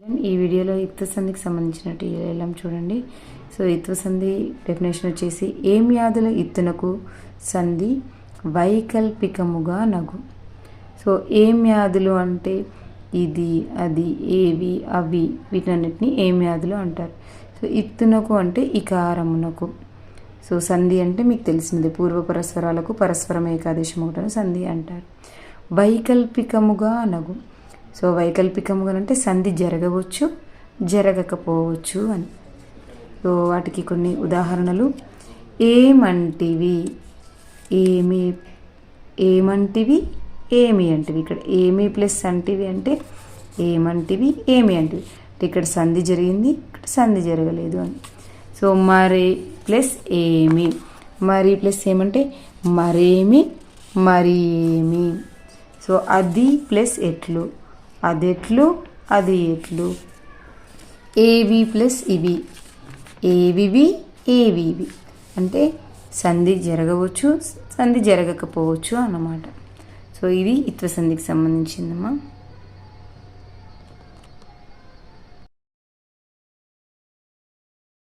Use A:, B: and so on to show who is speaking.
A: ఈ వీడియోలో ఇత్వ సంధికి సంబంధించినట్టు టీఎల్ఎం చూడండి. సో ఇత్వ సంధి డెఫినేషన్ వచ్చేసి ఏం వ్యాధుల ఇత్తునకు సంధి వైకల్పికముగా నగు. సో ఏం వ్యాధులు అంటే ఇది అది ఏవి అవి వీటన్నిటిని ఏం వ్యాధులు అంటారు. సో ఇత్తునకు అంటే ఇకారమునకు. సో సంధి అంటే మీకు తెలిసినది పూర్వ పరస్పరాలకు పరస్పరం ఏకాదేశం ఒకటని సంధి అంటారు. వైకల్పికముగా అనగు సో వైకల్పికముగా అంటే సంధి జరగవచ్చు జరగకపోవచ్చు అని. సో వాటికి కొన్ని ఉదాహరణలు. ఏమంటివి? ఏమి? ఏమంటివి? ఏమి అంటివి? ఇక్కడ ఏమి ప్లస్ అంటివి అంటే ఏమంటివి? ఏమి అంటివి? అంటే ఇక్కడ సంధి జరిగింది ఇక్కడ సంధి జరగలేదు అని. సో మరి ప్లస్ ఏమి? మరి ప్లస్ ఏమంటే మరేమి? మరి ఏమి సో అది ప్లస్ ఎట్లు? అదెట్లు అది ఎట్లు? ఏవి ప్లస్ ఇవి? AVV AVV? అంటే సంధి జరగవచ్చు సంధి జరగకపోవచ్చు అన్నమాట. సో ఇది ఇత్వ సంధికి సంబంధించిందమ్మా.